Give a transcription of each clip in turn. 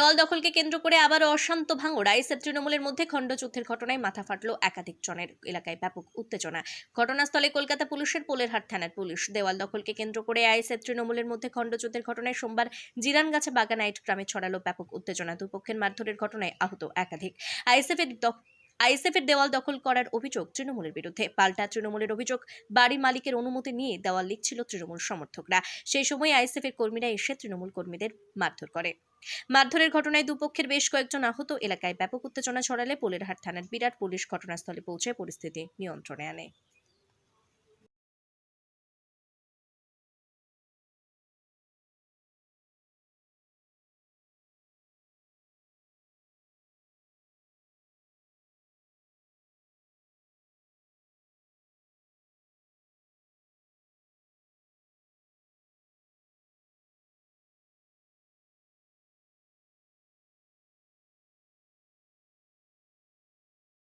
দেওয়াল দখলকে কেন্দ্র করে আবার অশান্ত ভাঙড়। আইএসএফ তৃণমূলের মধ্যে খণ্ডযুদ্ধের ঘটনায় মাথা ফাটলো একাধিক জনের এলাকায় ব্যাপক উত্তেজনা। ঘটনাস্থলে কলকাতা পুলিশের পোলেরহাট থানার পুলিশ। দেওয়াল দখলকে কেন্দ্র করে আইএসএফ তৃণমূলের মধ্যে খণ্ডযুদ্ধের ঘটনায় সোমবার জিরানগাছা বাগানাইট গ্রামে ছড়ালো ব্যাপক উত্তেজনা। দুপক্ষের মারধরের ঘটনায় আহত একাধিক। আইএসএফ এর দখ- আইএসএফ এর দেওয়াল দখল করার অভিযোগ তৃণমূলের বিরুদ্ধে। পাল্টা তৃণমূলের অভিযোগ, বাড়ি মালিকের অনুমতি নিয়ে দেওয়াল লিখছিল তৃণমূল সমর্থকরা। সেই সময় আইএসএফের কর্মীরা এসে তৃণমূল কর্মীদের মারধর করে। মারধরের ঘটনায় দুপক্ষের বেশ কয়েকজন আহত। এলাকায় ব্যাপক উত্তেজনা ছড়ালে পোলেরহাট থানার বিরাট পুলিশ ঘটনাস্থলে পৌঁছে পরিস্থিতি নিয়ন্ত্রণে আনে।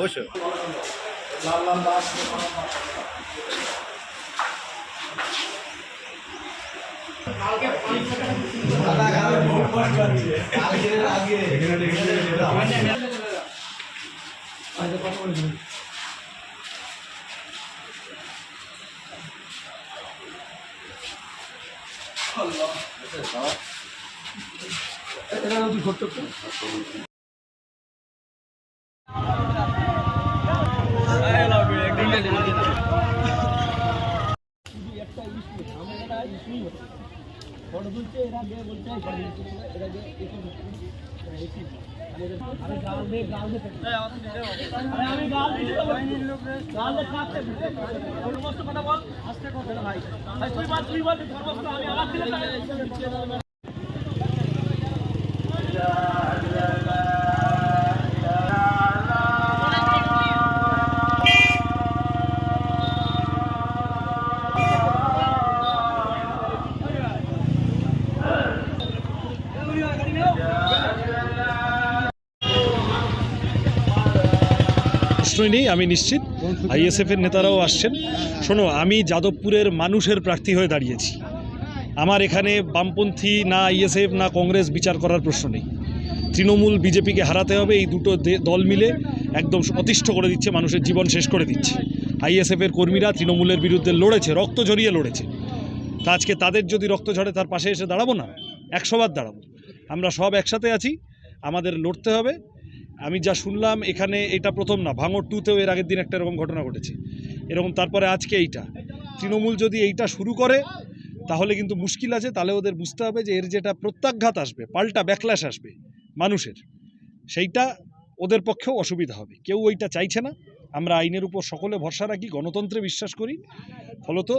বসো লাল লাল দাস এটা দুই ঘটক ফটো তুলছে এরা গিয়ে বলছে এরা গিয়ে কথা বল আসতে কথা ভাই তুই বল তুই বল আমি আমার প্রশ্নই নেই, আমি নিশ্চিত। আইএসএফ এর নেতারাও আসছেন। শোনো, আমি যাদবপুরের মানুষের প্রার্থী হয়ে দাঁড়িয়েছি। আমার এখানে বামপন্থী, না আইএসএফ, না কংগ্রেস বিচার করার প্রশ্ন নেই। তৃণমূল, বিজেপিকে হারাতে হবে, এই দুটো দল মিলে একদম অতিষ্ঠ করে দিচ্ছে, মানুষের জীবন শেষ করে দিচ্ছে। আইএসএফ এর কর্মীরা তৃণমূলের বিরুদ্ধে লড়েছে, রক্ত ঝরিয়ে লড়েছে। তা আজকে তাদের যদি রক্ত ঝরে, তার পাশে এসে দাঁড়াবো না? একশোবার দাঁড়াবো। আমরা সব একসাথে আছি, আমাদের লড়তে হবে। আমি যা শুনলাম, এখানে এটা প্রথম না ভাঙড় টুতেও এর আগের দিন একটা এরকম ঘটনা ঘটেছে। এরকম তারপরে আজকে এইটা। তৃণমূল যদি এইটা শুরু করে, তাহলে কিন্তু মুশকিল আছে, তাহলে ওদের বুঝতে হবে যে এর যেটা প্রত্যাঘাত আসবে, পাল্টা ব্যাকল্যাশ আসবে মানুষের, সেইটা ওদের পক্ষেও অসুবিধা হবে। কেউ ওইটা চাইছে না। আমরা আইনের উপর সকলে ভরসা রাখি, গণতন্ত্রে বিশ্বাস করি। ফলত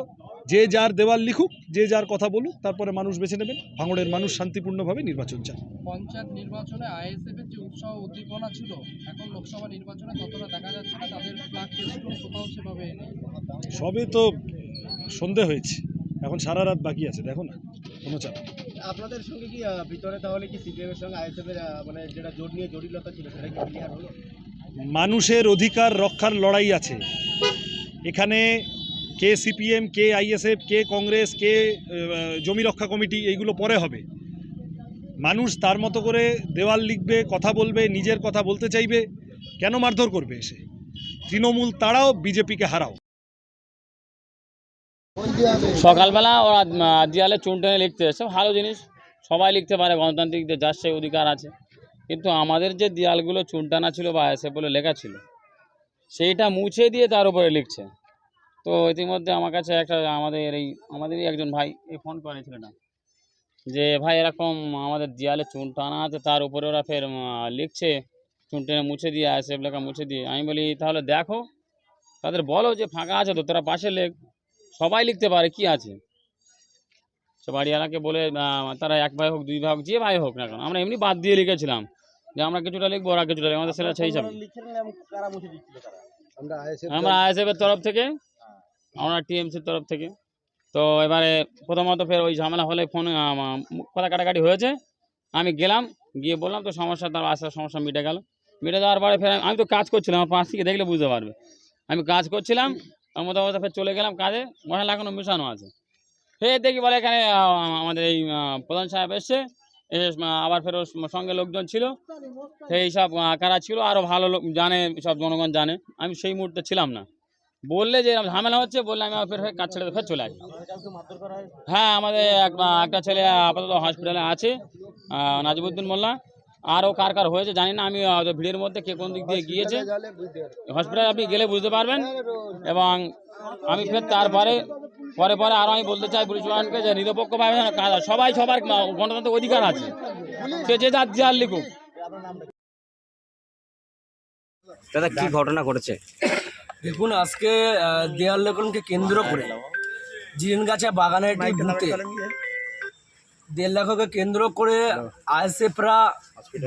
যে যার দেওয়াল লিখুক যে যার কথা বলুক তারপরে মানুষ বেছে নেবেন। ভাঙড়ের মানুষ শান্তিপূর্ণভাবে নির্বাচন চান। পঞ্চায়েত নির্বাচনে আইএসএফ এর যে উৎসাহ উদ্দীপনা ছিল এখন লোকসভা নির্বাচনে ততটা দেখা যাচ্ছে না তাদের কোথাও সেভাবে নেই। সবে তো সন্ধে হয়েছে। এখন সারা রাত বাকি আছে দেখো না কোনো চাপ আপনাদের সঙ্গে কি ভিতরে তাহলে কি সিপিএম এর সঙ্গে আইএসএফ এর মানে যেটা জোট নিয়ে জটিলতা ছিল সেটা কি ক্লিয়ার হলো? মানুষের অধিকার রক্ষার লড়াই আছে। এখানে কে সিপিএম কে আইএসএফ কে কংগ্রেস কে জমি রক্ষা কমিটি এইগুলো পরে হবে। মানুষ তার মতো করে দেওয়াল লিখবে কথা বলবে নিজের কথা বলতে চাইবে কেন মারধর করবে এসে? তৃণমূল তারাও বিজেপিকে হারাও। সকালবেলা ওরা আহ, চুন টেনে লিখতে এসে ভালো জিনিস সবাই লিখতে পারে গণতান্ত্রিক যে যার সেই অধিকার আছে। কিন্তু আমাদের যে দেয়ালগুলো চুন টানা ছিল বা এসে বলে লেখা ছিল সেইটা মুছে দিয়ে তার উপরে লিখছে। তো ইতিমধ্যে আমার কাছে একটা আমাদের এই আমাদেরই একজন ভাই এই ফোন করে ছেলেটা যে ভাই এরকম আমাদের দেয়ালে চুন টানা আছে তার উপরে ওরা ফের লিখছে চুন টেনে মুছে দিয়ে আসে লেখা মুছে দিয়ে। আমি বলি তাহলে দেখো তাদের বলো যে ফাঁকা আছে তো তোরা পাশে লেখ সবাই লিখতে পারে কি আছে? সে বাড়িওয়ালাকে বলে তারা এক ভাই হোক দুই ভাই হোক যে ভাই হোক না কেন আমরা এমনি বাদ দিয়ে লিখেছিলাম যে আমরা কিছুটা লিখব ওরা কিছুটা আমাদের সেটা সেই হিসাবে আইএসএফ আমরা আইএসএফ এর তরফ থেকে আমরা টিএমসির তরফ থেকে। তো এবারে প্রথমত ফের ওই ঝামেলা হলে ফোন কথা কাটাকাটি হয়েছে। আমি গেলাম, গিয়ে বললাম, তো সমস্যা, তার আসার সমস্যা মিটে গেল। মিটে যাওয়ার পরে ফের আমি তো কাজ করছিলাম, আমার পাশ থেকে দেখলে বুঝতে পারবে। আমি কাজ করছিলাম মতো ফের চলে গেলাম কাজে মশলা এখনও মিশানো আছে। ফের দেখি বলে এখানে আমাদের এই প্রধান সাহেব এসছে, এসে আবার ফের সঙ্গে লোকজন ছিল। সেই সব কারা ছিল আরও ভালো লোক জানে, সব জনগণ জানে। আমি সেই মুহূর্তে ছিলাম না। বললে যে ঝামেলা হচ্ছে বললে আমি ফের ফের কাজ ছেড়ে ফের চলে আসি হ্যাঁ আমাদের এক- একটা ছেলে আপাতত হসপিটালে আছে নাজিবুদ্দিন মোল্লা। আরও কার কার হয়েছে জানি না আমি ভিড়ের মধ্যে কে কোন দিক দিয়ে গিয়েছে। হসপিটালে আপনি গেলে বুঝতে পারবেন। এবং আমি ফের তারপরে পরে পরে আরও আমি বলতে চাই পুলিশ প্রশাসনকে যে নিরপেক্ষভাবে সবাই সবার গণতান্ত্রিক অধিকার আছে। সে যে যার যার লিখুক। দাদা কি ঘটনা ঘটেছে? দেখুন আজকে দেয়াল লেখনকে কেন্দ্র করে জিরেনগাছা বাগানের একটি বুথে দেড় লেখককে কেন্দ্র করে আইএসএফরা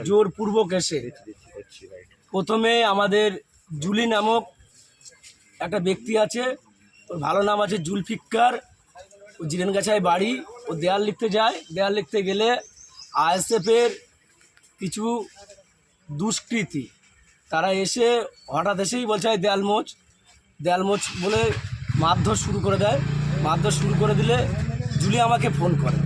জোরপূর্বক এসে প্রথমে আমাদের জুলি নামক একটা ব্যক্তি আছে ওর ভালো নাম আছে জুলফিকার ও জিরেনগাছায় বাড়ি ও দেয়াল লিখতে যায়। দেয়াল লিখতে গেলে আইএসএফের কিছু দুষ্কৃতী তারা এসে হঠাৎ এসেই বলছে "এই দেয়াল মোচ দেয়াল মোচ বলে মারধর শুরু করে দেয়। মারধর শুরু করে দিলে জুলি আমাকে ফোন করে।